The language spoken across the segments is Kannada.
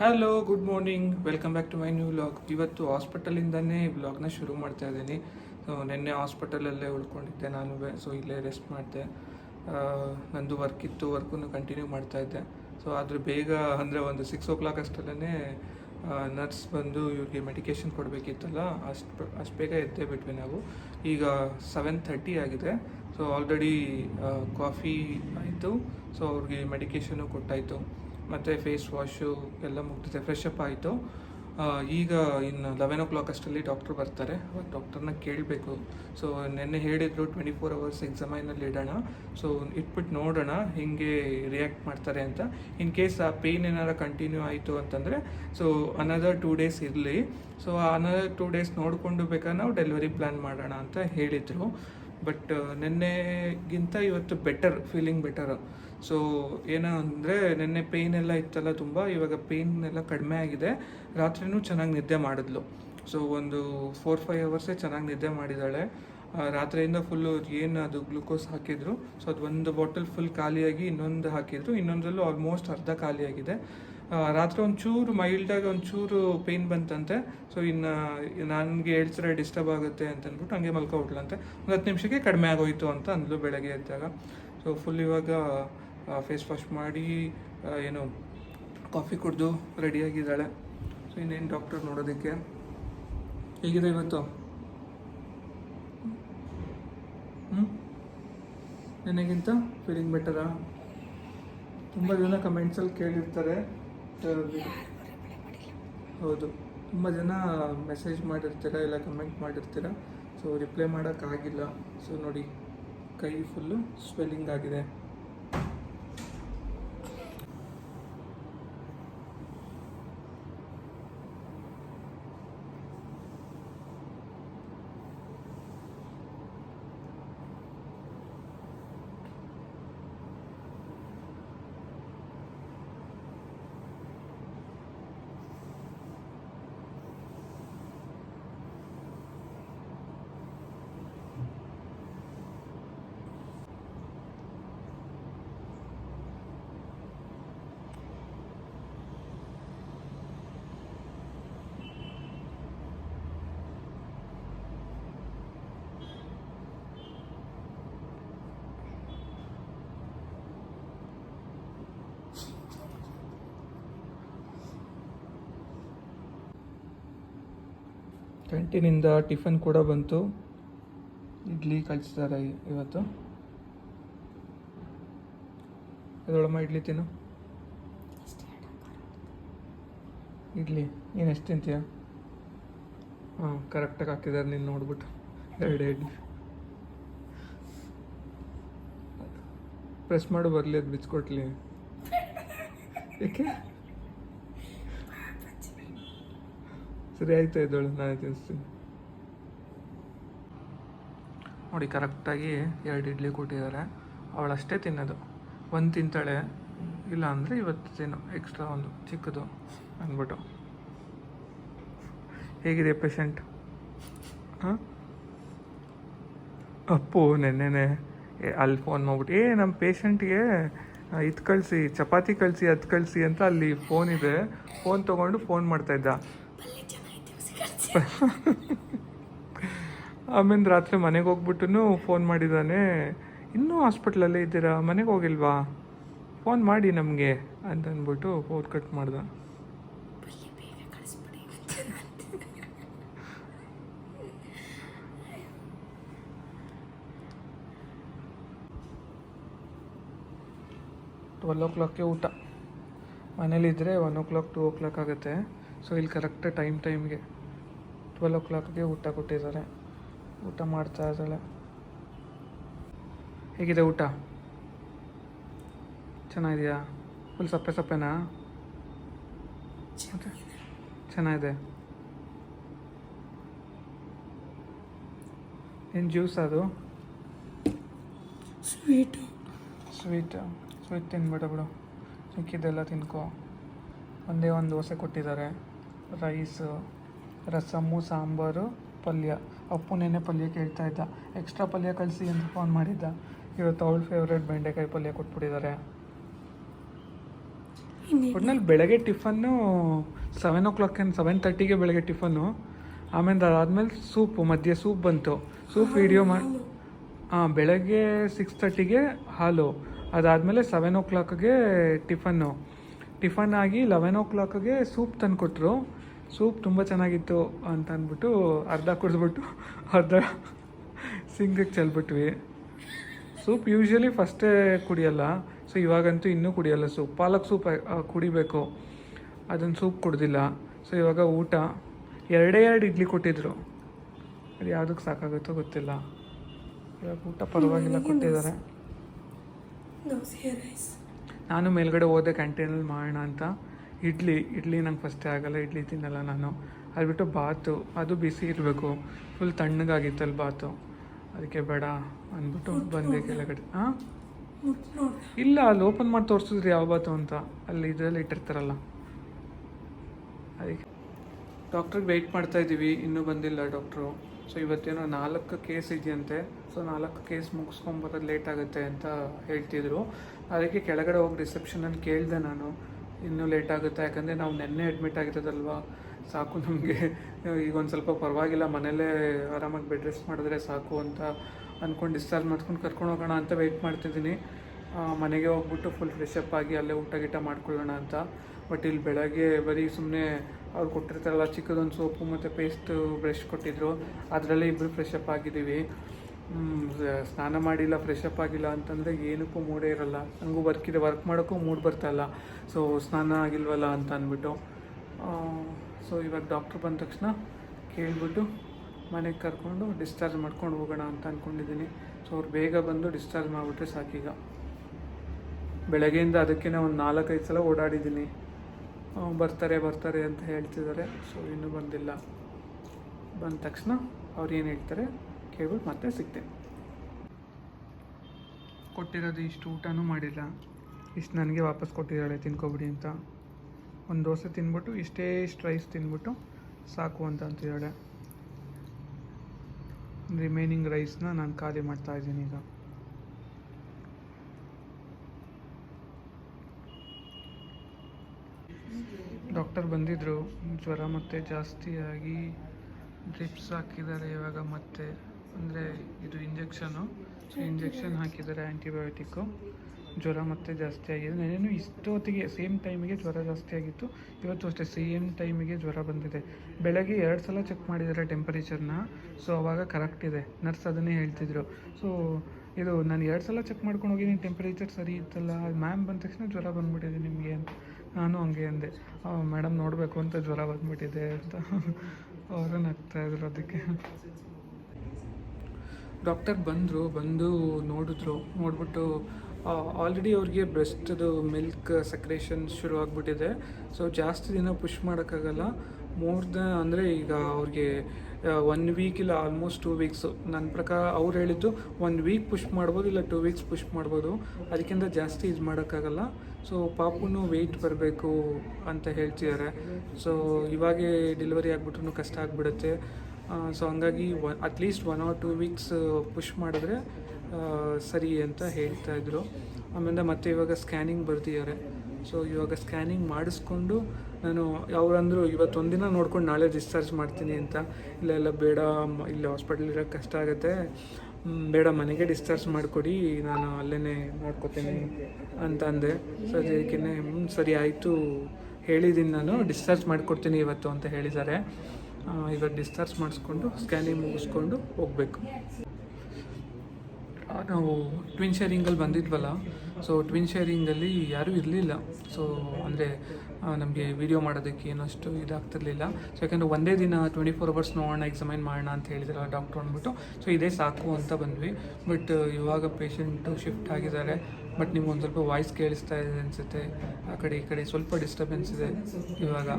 Hello good morning welcome back to my new vlog ಇವತ್ತು ಹಾಸ್ಪಿಟಲಿಂದನೇ ವ್ಲಾಗ್ನ ಶುರು ಮಾಡ್ತಾ ಇದ್ದೀನಿ. ಸೊ ನಿನ್ನೆ ಹಾಸ್ಪಿಟಲಲ್ಲೇ ಉಳ್ಕೊಂಡಿದ್ದೆ ನಾನು. ಸೊ ಇಲ್ಲೇ ರೆಸ್ಟ್ ಮಾಡಿದೆ. ನಂದು ವರ್ಕ್ ಇತ್ತು. ವರ್ಕನ್ನು ಕಂಟಿನ್ಯೂ ಮಾಡ್ತಾ ಇದ್ದೆ. ಸೊ ಆದರೆ ಬೇಗ ಅಂದರೆ ಒಂದು ಸಿಕ್ಸ್ ಓ ಕ್ಲಾಕ್ ಅಷ್ಟರಲ್ಲೇ ನರ್ಸ್ ಬಂದು ಇವ್ರಿಗೆ ಮೆಡಿಕೇಶನ್ ಕೊಡಬೇಕಿತ್ತಲ್ಲ, ಅಷ್ಟು ಅಷ್ಟು ಬೇಗ ಎದ್ದೇ ಬಿಟ್ವಿ ನಾವು. ಈಗ ಸೆವೆನ್ ಥರ್ಟಿ ಆಗಿದೆ. ಸೊ ಆಲ್ರೆಡಿ ಕಾಫಿ ಆಯಿತು. ಸೊ ಅವ್ರಿಗೆ ಮೆಡಿಕೇಶನು ಕೊಟ್ಟಾಯಿತು. ಮತ್ತು ಫೇಸ್ ವಾಶು ಎಲ್ಲ ಮುಗ್ದಿದೆ ಫ್ರೆಶ್ ಅಪ್ ಆಯಿತು. ಈಗ ಇನ್ನು ಲೆವೆನ್ ಓ ಕ್ಲಾಕ್ ಅಷ್ಟರಲ್ಲಿ ಡಾಕ್ಟ್ರ್ ಬರ್ತಾರೆ. ಅವತ್ತು ಡಾಕ್ಟರ್ನ ಕೇಳಬೇಕು. ಸೊ ನೆನ್ನೆ ಹೇಳಿದರು ಟ್ವೆಂಟಿ ಫೋರ್ ಅವರ್ಸ್ ಎಕ್ಸಾಮೈನಲ್ಲಿ ಇಡೋಣ. ಸೊ ಇಟ್ಬಿಟ್ಟು ನೋಡೋಣ ಹೇಗೆ ರಿಯಾಕ್ಟ್ ಮಾಡ್ತಾರೆ ಅಂತ. ಇನ್ ಕೇಸ್ ಆ ಪೇಯ್ನ್ ಏನಾರು ಕಂಟಿನ್ಯೂ ಆಯಿತು ಅಂತಂದರೆ ಸೊ ಅನದರ್ ಟೂ ಡೇಸ್ ಇರಲಿ. ಸೊ ಅನದರ್ ಟೂ ಡೇಸ್ ನೋಡಿಕೊಂಡು ಬೇಕಾದ್ರೆ ನಾವು ಡೆಲಿವರಿ ಪ್ಲ್ಯಾನ್ ಮಾಡೋಣ ಅಂತ ಹೇಳಿದರು. ಬಟ್ ನಿನ್ನೆಗಿಂತ ಇವತ್ತು ಬೆಟರ್ ಫೀಲಿಂಗ್ ಬೆಟರ್ ಸೊ ಏನೋ ಅಂದರೆ ನಿನ್ನೆ ಪೇಯ್ನ್ ಎಲ್ಲ ಇತ್ತಲ್ಲ ತುಂಬ, ಇವಾಗ ಪೇಯ್ನ್ ಎಲ್ಲ ಕಡಿಮೆ ಆಗಿದೆ. ರಾತ್ರಿನೂ ಚೆನ್ನಾಗಿ ನಿದ್ದೆ ಮಾಡಿದ್ಲು. ಸೊ ಒಂದು ಫೋರ್ ಫೈವ್ ಅವರ್ಸೇ ಚೆನ್ನಾಗಿ ನಿದ್ದೆ ಮಾಡಿದ್ದಾಳೆ ರಾತ್ರಿಯಿಂದ ಫುಲ್ಲು ಏನು ಅದು ಗ್ಲೂಕೋಸ್ ಹಾಕಿದ್ರು. ಸೊ ಅದು ಒಂದು ಬಾಟಲ್ ಫುಲ್ ಖಾಲಿಯಾಗಿ ಇನ್ನೊಂದು ಹಾಕಿದ್ರು. ಇನ್ನೊಂದರಲ್ಲೂ ಆಲ್ಮೋಸ್ಟ್ ಅರ್ಧ ಖಾಲಿಯಾಗಿದೆ. ರಾತ್ರಿ ಒಂಚೂರು ಮೈಲ್ಡಾಗಿ ಒಂಚೂರು ಪೇಯ್ನ್ ಬಂತಂತೆ. ಸೊ ಇನ್ನು, ನನಗೆ ಹೇಳ್ತಾರೆ ಡಿಸ್ಟರ್ಬ್ ಆಗುತ್ತೆ ಅಂತ ಅಂದ್ಬಿಟ್ಟು ಹಂಗೆ ಮಲ್ಕೊಬಿಟ್ಲಂತೆ. ಒಂದು ಹತ್ತು ನಿಮಿಷಕ್ಕೆ ಕಡಿಮೆ ಆಗೋಯಿತು ಅಂತ ಅಂದ್ಲು ಬೆಳಗ್ಗೆ ಎದ್ದಾಗ. ಸೊ ಫುಲ್ ಇವಾಗ ಫೇಸ್ ವಾಶ್ ಮಾಡಿ ಏನು ಕಾಫಿ ಕುಡಿದು ರೆಡಿಯಾಗಿದ್ದಾಳೆ ಸೊ ಇನ್ನೇನು ಡಾಕ್ಟರ್ ನೋಡೋದಕ್ಕೆ? ಹೇಗಿದೆ ಇವತ್ತು? ಹ್ಞೂ ನನಗಿಂತ ಫೀಲಿಂಗ್ ಬೆಟರಾ ತುಂಬ ಜನ ಕಮೆಂಟ್ಸಲ್ಲಿ ಕೇಳಿರ್ತಾರೆ. ಹೌದು. ತುಂಬ ಜನ ಮೆಸೇಜ್ ಮಾಡಿರ್ತೀರ ಇಲ್ಲ ಕಮೆಂಟ್ ಮಾಡಿರ್ತೀರ? ಸೊ ರಿಪ್ಲೈ ಮಾಡೋಕ್ಕಾಗಿಲ್ಲ. ಸೊ ನೋಡಿ ಕೈ ಫುಲ್ಲು ಸ್ವೆಲ್ಲಿಂಗ್ ಆಗಿದೆ. ಕ್ಯಾಂಟೀನಿಂದ ಟಿಫನ್ ಕೂಡ ಬಂತು. ಇಡ್ಲಿ ಕಳಿಸಿದ್ದಾರೆ ಇವತ್ತು. ಅದೊಳಮ್ಮ ಇಡ್ಲಿ ತಿನ್ನು. ಇಡ್ಲಿ, ನೀನು ಎಷ್ಟು ತಿಂತೀಯ? ಹಾಂ ಕರೆಕ್ಟಾಗಿ ಹಾಕಿದ್ದಾರೆ ನೀನು ನೋಡ್ಬಿಟ್ಟು. ಎರಡು ಇಡ್ಲಿ. ಪ್ರೆಸ್ ಮಾಡು ಬರಲಿ, ಅದು ಬಿಚ್ಕೊಟ್ಲಿ. ಏಕೆ? ಸರಿ ಆಯ್ತಾ ಇದ್ದಳು ನಾನೇ ತಿನ್ನಿಸ್ತೀನಿ ನೋಡಿ, ಕರೆಕ್ಟಾಗಿ ಎರಡು ಇಡ್ಲಿ ಕೊಟ್ಟಿದ್ದಾರೆ. ಅವಳಷ್ಟೇ ತಿನ್ನೋದು. ಒಂದು ತಿಂತಾಳೆ, ಇಲ್ಲ ಅಂದರೆ ಇವತ್ತು ತಿನ್ನು ಎಕ್ಸ್ಟ್ರಾ ಒಂದು, ಚಿಕ್ಕದು ಅಂದ್ಬಿಟ್ಟು. ಹೇಗಿದೆ ಪೇಷಂಟ್ ಹಾಂ? ಅಪ್ಪು, ನೆನ್ನೆನೆ ಅಲ್ಲಿ ಫೋನ್ ಮಾಡ್ಬಿಟ್ಟು, ಏ ನಮ್ಮ ಪೇಷಂಟ್ಗೆ ಇದು ಕಳಿಸಿ, ಚಪಾತಿ ಕಳಿಸಿ, ಅದು ಕಳಿಸಿ ಅಂತ ಅಲ್ಲಿ ಫೋನ್ ಇದೆ. ಫೋನ್ ತೊಗೊಂಡು ಫೋನ್ ಮಾಡ್ತಾಯಿದ್ದ ಆಮೇಲೆ ರಾತ್ರಿ ಮನೆಗೆ ಹೋಗ್ಬಿಟ್ಟು ಫೋನ್ ಮಾಡಿದ್ದಾನೆ ಇನ್ನೂ ಹಾಸ್ಪಿಟ್ಲಲ್ಲೇ ಇದ್ದೀರಾ? ಮನೆಗೆ ಹೋಗಿಲ್ವಾ? ಫೋನ್ ಮಾಡಿ ನಮಗೆ ಅಂತ ಅಂದ್ಬಿಟ್ಟು ಫೋನ್ ಕಟ್ ಮಾಡ್ದ. ಟ್ವೆಲ್ ಓ ಕ್ಲಾಕ್ಗೆ ಊಟ. ಮನೇಲಿದ್ದರೆ one o'clock two o'clock ಆಗುತ್ತೆ. ಸೊ ಇಲ್ಲಿ ಕರೆಕ್ಟ್ ಟೈಮ್ ಟೈಮ್ಗೆ ಟ್ವೆಲ್ ಓ ಕ್ಲಾಕ್ಗೆ ಊಟ ಕೊಟ್ಟಿದ್ದಾರೆ. ಊಟ ಮಾಡ್ತಾ ಇದ್ದಾಳೆ ಹೇಗಿದೆ ಊಟ? ಚೆನ್ನಾಗಿದೆಯಾ? ಫುಲ್ ಸಪ್ಪೆ ಸಪ್ಪೆನಾ? ಚೆನ್ನಾಗಿದೆ. ಏನು ಜ್ಯೂಸ್ ಅದು? ಸ್ವೀಟು ಸ್ವೀಟ್ ಸ್ವೀಟ್ ತಿನ್ಬೇಡ ಬಿಡು. ಸಿಕ್ಕಿದ್ದೆಲ್ಲ ತಿನ್ಕೋ. ಒಂದೇ ಒಂದು ದೋಸೆ ಕೊಟ್ಟಿದ್ದಾರೆ. ರೈಸು ರಸಮ್ಮು ಸಾಂಬಾರು ಪಲ್ಯ. ಅಪ್ಪು ನೆನೆ ಪಲ್ಯ ಕೇಳ್ತಾ ಇದ್ದ. ಎಕ್ಸ್ಟ್ರಾ ಪಲ್ಯ ಕಳಿಸಿ ಅಂತ ಫೋನ್ ಮಾಡಿದ್ದ. ಇವತ್ತು ಅವಳ ಫೇವ್ರೇಟ್ ಬೆಂಡೆಕಾಯಿ ಪಲ್ಯ ಕೊಟ್ಬಿಟ್ಟಿದ್ದಾರೆ. ಒಟ್ನಲ್ಲಿ ಬೆಳಗ್ಗೆ tiffin seven o'clock seven ತರ್ಟಿಗೆ ಬೆಳಗ್ಗೆ ಟಿಫನ್ನು. ಆಮೇಲೆ ಅದಾದಮೇಲೆ ಸೂಪು ಮಧ್ಯೆ ಸೂಪ್ ಬಂತು. ಸೂಪ್ ವಿಡಿಯೋ ಮಾಡಿ ಹಾಂ ಬೆಳಗ್ಗೆ ಸಿಕ್ಸ್ ತರ್ಟಿಗೆ ಹಾಲು. ಅದಾದಮೇಲೆ ಸೆವೆನ್ ಓ ಕ್ಲಾಕ್ಗೆ ಟಿಫನ್ನು. ಟಿಫನ್ ಆಗಿ ಲೆವೆನ್ ಓ ಕ್ಲಾಕ್ಗೆ ಸೂಪ್ ತಂದುಕೊಟ್ರು. ಸೂಪ್ ತುಂಬ ಚೆನ್ನಾಗಿತ್ತು ಅಂತ ಅಂದ್ಬಿಟ್ಟು ಅರ್ಧ ಕುಡಿದ್ಬಿಟ್ಟು ಅರ್ಧ ಸಿಂಗಕ್ಕೆ ಚೆಲ್ಬಿಟ್ವಿ. ಸೂಪ್ ಯೂಶ್ವಲಿ ಫಸ್ಟೇ ಕುಡಿಯಲ್ಲ ಸೊ ಇವಾಗಂತೂ ಇನ್ನೂ ಕುಡಿಯಲ್ಲ ಸೂಪ್. ಪಾಲಕ್ ಸೂಪ್ ಕುಡಿಬೇಕು. ಅದನ್ನು ಸೂಪ್ ಕುಡ್ದಿಲ್ಲ. ಸೊ ಇವಾಗ ಊಟ. ಎರಡೇ ಎರಡು ಇಡ್ಲಿ ಕೊಟ್ಟಿದ್ರು. ಅದು ಯಾವುದಕ್ಕೆ ಸಾಕಾಗುತ್ತೋ ಗೊತ್ತಿಲ್ಲ. ಇವಾಗ ಊಟ ಪರವಾಗಿಲ್ಲ ಕೊಟ್ಟಿದ್ದಾರೆ. ನಾನು ಮೇಲ್ಗಡೆ ಹೋದೆ ಕ್ಯಾಂಟೀನಲ್ಲಿ ಮಾಡೋಣ ಅಂತ. ಇಡ್ಲಿ ಇಡ್ಲಿ ನಂಗೆ ಫಸ್ಟೇ ಆಗಲ್ಲ ಇಡ್ಲಿ ತಿನ್ನಲ್ಲ ನಾನು. ಅದು ಬಿಟ್ಟು ಬಾತು ಅದು ಬಿಸಿ ಇರಬೇಕು. ಫುಲ್ ತಣ್ಣಗಾಗಿತ್ತಲ್ಲ ಬಾತು. ಅದಕ್ಕೆ ಬೇಡ ಅಂದ್ಬಿಟ್ಟು ಬಂದೆ ಕೆಳಗಡೆ. ಹಾಂ ಇಲ್ಲ ಅಲ್ಲಿ ಓಪನ್ ಮಾಡಿ ತೋರಿಸಿದ್ರಿ ಯಾವ ಬಾತು ಅಂತ. ಅಲ್ಲಿ ಇದರಲ್ಲಿ ಇಟ್ಟಿರ್ತಾರಲ್ಲ. ಅದಕ್ಕೆ ಡಾಕ್ಟ್ರಿಗೆ ವೆಯ್ಟ್ ಮಾಡ್ತಾ ಇದ್ದೀವಿ ಇನ್ನೂ ಬಂದಿಲ್ಲ ಡಾಕ್ಟ್ರು ಸೊ ಇವತ್ತೇನೋ ನಾಲ್ಕು ಕೇಸ್ ಇದೆಯಂತೆ. ಸೊ ನಾಲ್ಕು ಕೇಸ್ ಮುಗಿಸ್ಕೊಂಬರೋದು ಲೇಟ್ ಆಗುತ್ತೆ ಅಂತ ಹೇಳ್ತಿದ್ರು. ಅದಕ್ಕೆ ಕೆಳಗಡೆ ಹೋಗಿ ರಿಸೆಪ್ಷನಲ್ಲಿ ಕೇಳಿದೆ ನಾನು. ಇನ್ನೂ ಲೇಟ್ ಆಗುತ್ತೆ. ಯಾಕಂದರೆ ನಾವು ನೆನ್ನೆ ಅಡ್ಮಿಟ್ ಆಗಿರೋದಲ್ವಾ ಸಾಕು ನಮಗೆ. ಈಗ ಒಂದು ಸ್ವಲ್ಪ ಪರವಾಗಿಲ್ಲ ಮನೇಲೇ ಆರಾಮಾಗಿ ಬೆಡ್ ರೆಸ್ಟ್ ಮಾಡಿದ್ರೆ ಸಾಕು ಅಂತ ಅಂದ್ಕೊಂಡು ಡಿಸ್ಚಾರ್ಜ್ ಮಾಡ್ಕೊಂಡು ಕರ್ಕೊಂಡು ಹೋಗೋಣ ಅಂತ ವೆಯ್ಟ್ ಮಾಡ್ತಿದ್ದೀನಿ. ಮನೆಗೆ ಹೋಗ್ಬಿಟ್ಟು ಫುಲ್ ಫ್ರೆಶ್ ಅಪ್ ಆಗಿ ಅಲ್ಲೇ ಊಟ ಗೀಟ ಮಾಡ್ಕೊಳ್ಳೋಣ ಅಂತ. ಬಟ್ ಇಲ್ಲಿ ಬೆಳಗ್ಗೆ ಬರೀ ಸುಮ್ಮನೆ ಅವ್ರು ಕೊಟ್ಟಿರ್ತಾರಲ್ಲ, ಚಿಕ್ಕದೊಂದು ಸೋಪು ಮತ್ತು ಪೇಸ್ಟು ಬ್ರಷ್ ಕೊಟ್ಟಿದ್ರು. ಅದರಲ್ಲೇ ಇಬ್ಬರು ಫ್ರೆಶ್ ಅಪ್ ಆಗಿದ್ದೀವಿ. ಸ್ನಾನ ಮಾಡಿಲ್ಲ ಫ್ರೆಶ್ ಅಪ್ ಆಗಿಲ್ಲ ಅಂತಂದರೆ ಏನಕ್ಕೂ ಮೂಡೇ ಇರಲ್ಲ. ನನಗೂ ವರ್ಕ್ ಇದೆ ವರ್ಕ್ ಮಾಡೋಕ್ಕೂ ಮೂಡ್ ಬರ್ತಾ ಇಲ್ಲ. ಸೊ ಸ್ನಾನ ಆಗಿಲ್ವಲ್ಲ ಅಂತ ಅಂದ್ಬಿಟ್ಟು ಸೊ ಇವಾಗ ಡಾಕ್ಟ್ರ್ ಬಂದ ತಕ್ಷಣ ಕೇಳಿಬಿಟ್ಟು ಮನೆಗೆ ಕರ್ಕೊಂಡು ಡಿಸ್ಚಾರ್ಜ್ ಮಾಡ್ಕೊಂಡು ಹೋಗೋಣ ಅಂತ ಅಂದ್ಕೊಂಡಿದ್ದೀನಿ ಸೊ ಅವ್ರು ಬೇಗ ಬಂದು ಡಿಸ್ಚಾರ್ಜ್ ಮಾಡಿಬಿಟ್ರೆ ಸಾಕೀಗ. ಬೆಳಗ್ಗೆಯಿಂದ ಅದಕ್ಕೆ ಒಂದು ನಾಲ್ಕೈದು ಸಲ ಓಡಾಡಿದ್ದೀನಿ ಬರ್ತಾರೆ ಬರ್ತಾರೆ ಅಂತ ಹೇಳ್ತಿದ್ದಾರೆ. ಸೊ ಇನ್ನೂ ಬಂದಿಲ್ಲ. ಬಂದ ತಕ್ಷಣ ಅವ್ರು ಏನು ಹೇಳ್ತಾರೆ? ಕೇಳ್ಬಿಟ್ಟು ಮತ್ತೆ ಸಿಗ್ತೇನೆ ಕೊಟ್ಟಿರೋದು ಇಷ್ಟು ಊಟನೂ ಮಾಡಿಲ್ಲ. ಇಷ್ಟು ನನಗೆ ವಾಪಸ್ ಕೊಟ್ಟಿದ್ದಾಳೆ, ತಿನ್ಕೊಬಿಡಿ ಅಂತ. ಒಂದು ದೋಸೆ ತಿನ್ಬಿಟ್ಟು, ಇಷ್ಟೇ ಇಷ್ಟು ರೈಸ್ ತಿನ್ಬಿಟ್ಟು ಸಾಕು ಅಂತ ಅಂತಿದ್ದಾಳೆ. ರಿಮೈನಿಂಗ್ ರೈಸ್ನ ನಾನು ಖಾಲಿ ಮಾಡ್ತಾ ಇದ್ದೀನಿ ಈಗ. ಡಾಕ್ಟರ್ ಬಂದಿದ್ದರು ಜ್ವರ ಮತ್ತೆ ಜಾಸ್ತಿಯಾಗಿ ಡ್ರಿಪ್ಸ್ ಹಾಕಿದ್ದಾರೆ ಇವಾಗ ಮತ್ತೆ. ಅಂದರೆ ಇದು ಇಂಜೆಕ್ಷನು. ಸೊ ಇಂಜೆಕ್ಷನ್ ಹಾಕಿದ್ದಾರೆ ಆ್ಯಂಟಿಬಯೋಟಿಕ್ಕು ಜ್ವರ ಮತ್ತೆ ಜಾಸ್ತಿ ಆಗಿದೆ. ನೆನೇನು ಇಷ್ಟೊತ್ತಿಗೆ ಸೇಮ್ ಟೈಮಿಗೆ ಜ್ವರ ಜಾಸ್ತಿ ಆಗಿತ್ತು. ಇವತ್ತು ಅಷ್ಟೇ ಸೇಮ್ ಟೈಮಿಗೆ ಜ್ವರ ಬಂದಿದೆ. ಬೆಳಗ್ಗೆ ಎರಡು ಸಲ ಚೆಕ್ ಮಾಡಿದ್ದಾರೆ ಟೆಂಪರೇಚರ್ನ ಸೊ ಅವಾಗ ಕರೆಕ್ಟ್ ಇದೆ. ನರ್ಸ್ ಅದನ್ನೇ ಹೇಳ್ತಿದ್ರು. ಸೊ ಇದು ನಾನು ಎರಡು ಸಲ ಚೆಕ್ ಮಾಡ್ಕೊಂಡು ಹೋಗಿದ್ದೀನಿ. ಟೆಂಪರೇಚರ್ ಸರಿ ಇತ್ತಲ್ಲ. ಮ್ಯಾಮ್ ಬಂದ ತಕ್ಷಣ ಜ್ವರ ಬಂದ್ಬಿಟ್ಟಿದೆ ನಿಮಗೆ ಅಂತ. ನಾನು ಹಂಗೆ ಅಂದೆ. ಮೇಡಮ್ ನೋಡಬೇಕು ಅಂತ ಜ್ವರ ಬಂದ್ಬಿಟ್ಟಿದೆ ಅಂತ. ಅವರು ನಗ್ತಾ ಇದ್ರು ಅದಕ್ಕೆ. ಡಾಕ್ಟರ್ ಬಂದರು, ಬಂದು ನೋಡಿದ್ರು, ನೋಡಿಬಿಟ್ಟು ಆಲ್ರೆಡಿ ಅವ್ರಿಗೆ ಬ್ರೆಸ್ಟ್ದು ಮಿಲ್ಕ್ ಸಕ್ರೇಷನ್ ಶುರು ಆಗಿಬಿಟ್ಟಿದೆ. ಸೊ ಜಾಸ್ತಿ ದಿನ ಪುಷ್ ಮಾಡೋಕ್ಕಾಗಲ್ಲ. ಮೋರ್ ದ ಅಂದರೆ ಈಗ ಅವ್ರಿಗೆ ಒನ್ ವೀಕ್ ಇಲ್ಲ ಆಲ್ಮೋಸ್ಟ್ ಟೂ ವೀಕ್ಸು ನನ್ನ ಪ್ರಕಾರ ಅವ್ರು ಹೇಳಿದ್ದು ಒನ್ ವೀಕ್ ಪುಷ್ ಮಾಡ್ಬೋದು, ಇಲ್ಲ ಟೂ ವೀಕ್ಸ್ ಪುಷ್ ಮಾಡ್ಬೋದು. ಅದಕ್ಕಿಂತ ಜಾಸ್ತಿ ಇದು ಮಾಡೋಕ್ಕಾಗಲ್ಲ. ಸೊ ಪಾಪುನು ವೆಯ್ಟ್ ಬರಬೇಕು ಅಂತ ಹೇಳ್ತಿದ್ದಾರೆ. ಸೊ ಇವಾಗೇ ಡೆಲಿವರಿ ಆಗಿಬಿಟ್ರು ಕಷ್ಟ ಆಗಿಬಿಡುತ್ತೆ. ಸೊ ಹಂಗಾಗಿ ಒ at least one or two weeks push ಮಾಡಿದ್ರೆ ಸರಿ ಅಂತ ಹೇಳ್ತಾ ಇದ್ರು. ಆಮೇಲೆ ಮತ್ತೆ ಇವಾಗ ಸ್ಕ್ಯಾನಿಂಗ್ ಬರ್ತಿದ್ದಾರೆ ಸೊ ಇವಾಗ ಸ್ಕ್ಯಾನಿಂಗ್ ಮಾಡಿಸ್ಕೊಂಡು ನಾನು ಅವ್ರಂದರು ಇವತ್ತೊಂದಿನ ನೋಡ್ಕೊಂಡು ನಾಳೆ ಡಿಸ್ಚಾರ್ಜ್ ಮಾಡ್ತೀನಿ ಅಂತ. ಇಲ್ಲ ಎಲ್ಲ ಬೇಡ ಇಲ್ಲಿ ಹಾಸ್ಪಿಟಲ್ ಇರೋಕ್ಕೆ ಕಷ್ಟ ಆಗುತ್ತೆ. ಬೇಡ, ಮನೆಗೆ ಡಿಸ್ಚಾರ್ಜ್ ಮಾಡಿಕೊಡಿ, ನಾನು ಅಲ್ಲೇ ನೋಡ್ಕೋತೀನಿ ಅಂತ ಅಂದೆ. ಸೊ ಅದಕ್ಕೆ ಸರಿ, ಆಯಿತು ಹೇಳಿದ್ದೀನಿ ನಾನು. ಡಿಸ್ಚಾರ್ಜ್ ಮಾಡಿಕೊಡ್ತೀನಿ ಇವತ್ತು ಅಂತ ಹೇಳಿದ್ದಾರೆ. ಇವಾಗ ಡಿಸ್ಚಾರ್ಜ್ ಮಾಡಿಸ್ಕೊಂಡು ಸ್ಕ್ಯಾನಿಂಗ್ ಮುಗಿಸ್ಕೊಂಡು ಹೋಗಬೇಕು. ನಾವು ಟ್ವಿನ್ ಶೇರಿಂಗಲ್ಲಿ ಬಂದಿದ್ವಲ್ಲ ಸೊ ಟ್ವಿನ್ ಶೇರಿಂಗಲ್ಲಿ ಯಾರೂ ಇರಲಿಲ್ಲ. ಸೊ ಅಂದರೆ ನಮಗೆ ವಿಡಿಯೋ ಮಾಡೋದಕ್ಕೆ ಏನಷ್ಟು ಇದಾಗ್ತಿರ್ಲಿಲ್ಲ. ಸೊ ಯಾಕಂದರೆ ಒಂದೇ ದಿನ ಟ್ವೆಂಟಿ ಫೋರ್ ಅವರ್ಸ್ ನೋಡೋಣ ಎಕ್ಸಾಮೈನ್ ಮಾಡೋಣ ಅಂತ ಹೇಳಿದ್ರು ಡಾಕ್ಟ್ರು ಅಂದ್ಬಿಟ್ಟು. ಸೊ ಇದೇ ಸಾಕು ಅಂತ ಬಂದ್ವಿ. ಬಟ್ ಇವಾಗ ಪೇಷಂಟು ಶಿಫ್ಟ್ ಆಗಿದ್ದಾರೆ. ಬಟ್ ನಿಮ್ಗೆ ಒಂದು ಸ್ವಲ್ಪ ವಾಯ್ಸ್ ಕೇಳಿಸ್ತಾ ಇದೆ ಅನಿಸುತ್ತೆ. ಆ ಕಡೆ, ಈ ಕಡೆ ಸ್ವಲ್ಪ ಡಿಸ್ಟರ್ಬೆನ್ಸ್ ಇದೆ ಇವಾಗ.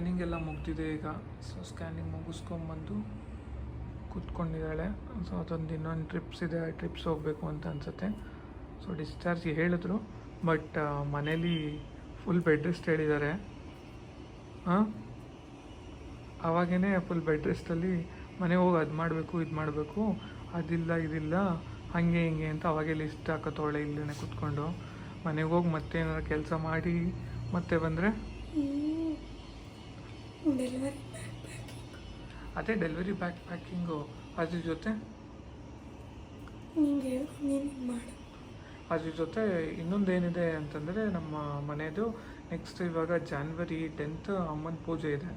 ಸ್ಕ್ಯಾನಿಂಗ್ ಎಲ್ಲ ಮುಗ್ದಿದೆ ಈಗ. ಸೊ ಸ್ಕ್ಯಾನಿಂಗ್ ಮುಗಿಸ್ಕೊಂಬಂದು ಕೂತ್ಕೊಂಡಿದ್ದಾಳೆ. ಸೊ ಅದೊಂದು ಇನ್ನೊಂದು ಟ್ರಿಪ್ಸ್ ಇದೆ. ಆ ಟ್ರಿಪ್ಸ್ ಹೋಗಬೇಕು ಅಂತ ಅನ್ಸುತ್ತೆ. ಸೊ ಡಿಸ್ಚಾರ್ಜ್ ಹೇಳಿದ್ರು ಬಟ್ ಮನೇಲಿ ಫುಲ್ ಬೆಡ್ ರೆಸ್ಟ್ ಹೇಳಿದ್ದಾರೆ. ಹಾಂ ಅವಾಗೇ ಫುಲ್ ಬೆಡ್ ರೆಸ್ಟಲ್ಲಿ ಮನೆ ಹೋಗಿ ಅದು ಮಾಡಬೇಕು, ಇದು ಮಾಡಬೇಕು. ಅದಿಲ್ಲ, ಇದಿಲ್ಲ, ಹಾಗೆ, ಹಿಂಗೆ ಅಂತ ಅವಾಗೆ ಲಿಸ್ಟ್ ಹಾಕೋತವಳೆ ಇಲ್ಲೇ ಕೂತ್ಕೊಂಡು. ಮನೆಗೆ ಹೋಗಿ ಮತ್ತೆ ಏನಾರು ಕೆಲಸ ಮಾಡಿ ಮತ್ತೆ ಬಂದರೆ? ಡೆಲಿವರಿ ಬ್ಯಾಕ್ ಪ್ಯಾಕಿಂಗ್ ಅದೇ ಡೆಲಿವರಿ ಬ್ಯಾಕ್ ಪ್ಯಾಕಿಂಗು ಅದ್ರ ಜೊತೆ? ನಿಂಗೆ ನೀನು ಮಾಡು. ಅದ್ರ ಜೊತೆ ಇನ್ನೊಂದು ಏನಿದೆ ಅಂತಂದರೆ ನಮ್ಮ ಮನೆಯದು ನೆಕ್ಸ್ಟ್ ಇವಾಗ ಜಾನ್ವರಿ ಟೆಂತ್ ಅಮ್ಮನ ಪೂಜೆ ಇದೆ.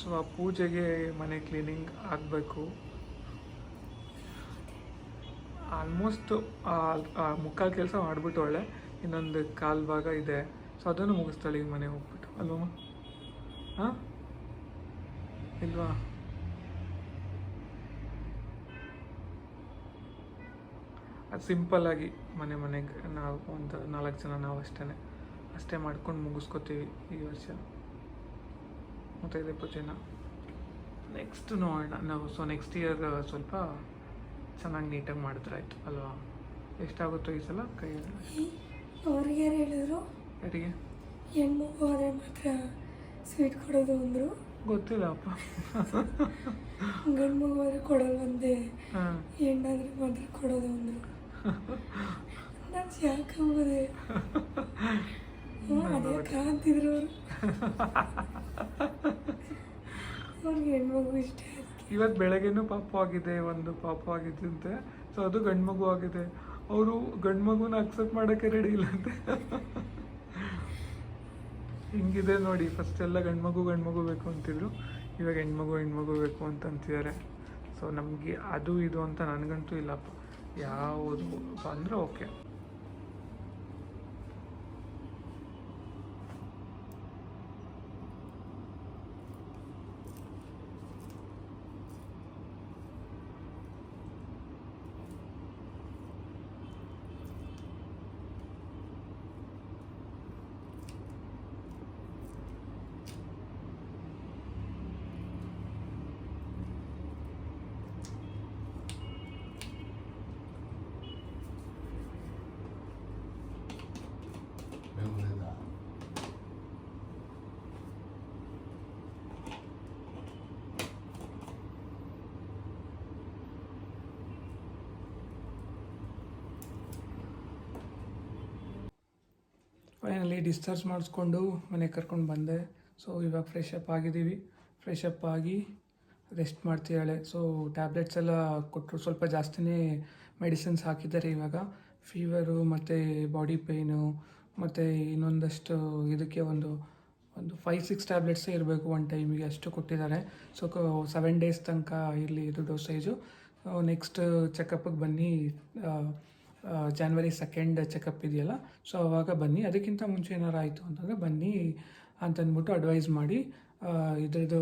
ಸೊ ಆ ಪೂಜೆಗೆ ಮನೆ ಕ್ಲೀನಿಂಗ್ ಆಗಬೇಕು. ಆಲ್ಮೋಸ್ಟ್ ಮುಕ್ಕಾಲು ಕೆಲಸ ಮಾಡಿಬಿಟ್ಟವಳೆ ಇನ್ನೊಂದು ಕಾಲು ಭಾಗ ಇದೆ. ಸೊ ಅದನ್ನು ಮುಗಿಸ್ತಾಳೆ ಈಗ ಮನೆಗೆ ಹೋಗ್ಬಿಟ್ಟು. ಅಲ್ವಮ್ಮ? ಹಾಂ ಇಲ್ವಾ ಸಿಂಪಲ್ ಸಿಂಪಲ್ಲಾಗಿ ಮನೆ ಮನೆಗೆ ನಾವು ಒಂದು ನಾಲ್ಕು ಜನ ನಾವು ಅಷ್ಟೇ ಅಷ್ಟೇ ಮಾಡ್ಕೊಂಡು ಮುಗಿಸ್ಕೋತೀವಿ ಈ ವರ್ಷ. ಮತ್ತು ಇದೆ ಪೂಜೆನ ನೆಕ್ಸ್ಟ್ ನೋಡೋಣ. ನಾವು ಸೊ ನೆಕ್ಸ್ಟ್ ಇಯರ್ ಸ್ವಲ್ಪ ಚೆನ್ನಾಗಿ ನೀಟಾಗಿ ಮಾಡಿದ್ರಾಯ್ತು ಅಲ್ವಾ? ಎಷ್ಟಾಗುತ್ತೋ ಈ ಸಲ? ಕೈಯಲ್ಲಿ ಅವ್ರಿಗೆ ಯಾರು ಹೇಳಿದ್ರು? ಯಾರಿಗೆ? ಹೆಣ್ಣು ಹೋದರೆ ಮಾತ್ರ ಸ್ವೀಟ್ ಕೊಡೋದು ಅಂದರು. ಗೊತ್ತಿಲ್ಲಪ್ಪ. ಗಂಡ ಗಂಡು ಮಗು ಹೋದರೆ ಕೊಡಲ್ವಂತೆ ಹಾಂ. ಹೆಣ್ಣಾದ್ರೆ ಮಾತ್ರ ಕೊಡೋದು ಅಂದರು. ನಾನು ಯಾಕೆ ಹೋದೆ? ಅದೇ ಕಾಂತಿದ್ರು ಅವರು ಅವ್ರಿಗೆ ಹೆಣ್ಮಗು ಇಷ್ಟ ಇವತ್ತು ಬೆಳಗ್ಗೆನೂ ಪಾಪು ಆಗಿದೆ ಒಂದು ಪಾಪ ಆಗಿದ್ದಂತೆ. ಸೊ ಅದು ಗಂಡು ಮಗು ಆಗಿದೆ. ಅವರು ಗಂಡು ಮಗುನ ಅಕ್ಸೆಪ್ಟ್ ಮಾಡಕ್ಕೆ ರೆಡಿ ಇಲ್ಲಂತೆ ಹಿಂಗಿದೆ ನೋಡಿ ಫಸ್ಟ್ ಎಲ್ಲ ಗಂಡು ಮಗು ಗಂಡು ಮಗು ಬೇಕು ಅಂತಿದ್ರು. ಇವಾಗ ಹೆಣ್ಮಗು ಹೆಣ್ಮಗು ಬೇಕು ಅಂತ ಅಂತಿದ್ದಾರೆ. ಸೊ ನಮಗೆ ಅದು ಇದು ಅಂತ ನನಗಂತೂ ಇಲ್ಲಪ್ಪ ಯಾವುದು ಅಂದರೆ ಓಕೆ ಫೈನಲಿ ಡಿಸ್ಚಾರ್ಜ್ ಮಾಡಿಸ್ಕೊಂಡು ಮನೆಗೆ ಕರ್ಕೊಂಡು ಬಂದೆ. ಸೊ ಇವಾಗ ಫ್ರೆಶ್ ಅಪ್ ಆಗಿದ್ದೀವಿ. ಫ್ರೆಶ್ ಅಪ್ ಆಗಿ ರೆಸ್ಟ್ ಮಾಡ್ತಿದ್ದಾಳೆ ಸೊ ಟ್ಯಾಬ್ಲೆಟ್ಸ್ ಎಲ್ಲ ಕೊಟ್ಟರು ಸ್ವಲ್ಪ ಜಾಸ್ತಿನೇ ಮೆಡಿಸಿನ್ಸ್ ಹಾಕಿದ್ದಾರೆ ಇವಾಗ. ಫೀವರು ಮತ್ತು ಬಾಡಿ ಪೇಯ್ನು ಮತ್ತು ಇನ್ನೊಂದಷ್ಟು ಇದಕ್ಕೆ ಒಂದು ಒಂದು ಫೈವ್ ಸಿಕ್ಸ್ ಟ್ಯಾಬ್ಲೆಟ್ಸೇ ಇರಬೇಕು ಒನ್ ಟೈಮಿಗೆ ಅಷ್ಟು ಕೊಟ್ಟಿದ್ದಾರೆ. ಸೊ ಸೆವೆನ್ ಡೇಸ್ ತನಕ ಇರಲಿ ಇದು ಡೋಸೇಜು ನೆಕ್ಸ್ಟ್ ಚೆಕಪ್ಪಿಗೆ ಬನ್ನಿ. ಜಾನ್ವರಿ ಸೆಕೆಂಡ್ ಚೆಕಪ್ ಇದೆಯಲ್ಲ? ಸೊ ಅವಾಗ ಬನ್ನಿ. ಅದಕ್ಕಿಂತ ಮುಂಚೆ ಏನಾರು ಆಯಿತು ಅಂತಂದರೆ ಬನ್ನಿ ಅಂತಂದ್ಬಿಟ್ಟು ಅಡ್ವೈಸ್ ಮಾಡಿ ಇದ್ರದ್ದು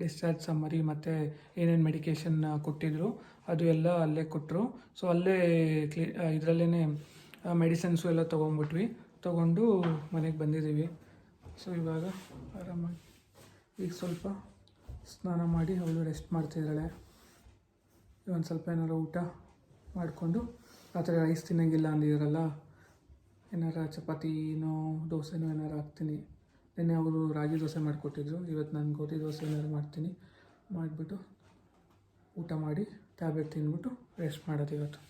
ಡಿಸ್ಚಾರ್ಜ್ ಸಮ್ಮರಿ ಮತ್ತು ಏನೇನು ಮೆಡಿಕೇಷನ್ ಕೊಟ್ಟಿದ್ರು, ಅದು ಎಲ್ಲ ಅಲ್ಲೇ ಕೊಟ್ಟರು ಸೊ ಅಲ್ಲೇ ಕ್ಲಿ ಇದರಲ್ಲೇ ಮೆಡಿಸಿನ್ಸು ಎಲ್ಲ ತೊಗೊಂಬಿಟ್ವಿ ತೊಗೊಂಡು ಮನೆಗೆ ಬಂದಿದ್ದೀವಿ. ಸೊ ಇವಾಗ ಆರಾಮಾಗಿ ಈಗ ಸ್ವಲ್ಪ ಸ್ನಾನ ಮಾಡಿ, ಅವಳು ರೆಸ್ಟ್ ಮಾಡ್ತಿದ್ದಾಳೆ. ಒಂದು ಸ್ವಲ್ಪ ಏನಾರು ಊಟ ಮಾಡಿಕೊಂಡು ಥರ ರೈಸ್ ತಿನ್ನಂಗಿಲ್ಲ ಅಂದಿದ್ರಲ್ಲ, ಏನಾರ ಚಪಾತಿನೋ ದೋಸೆನೋ ಏನಾರು ಹಾಕ್ತೀನಿ. ನಿನ್ನೆ ಅವರು ರಾಗಿ ದೋಸೆ ಮಾಡಿಕೊಟ್ಟಿದ್ರು, ಇವತ್ತು ನಾನು ಗೋಧಿ ದೋಸೆ ಏನಾದ್ರು ಮಾಡ್ತೀನಿ. ಮಾಡಿಬಿಟ್ಟು ಊಟ ಮಾಡಿ ಟ್ಯಾಬ್ಲೆಟ್ ತಿಂದ್ಬಿಟ್ಟು ರೆಸ್ಟ್ ಮಾಡೋದು ಇವತ್ತು.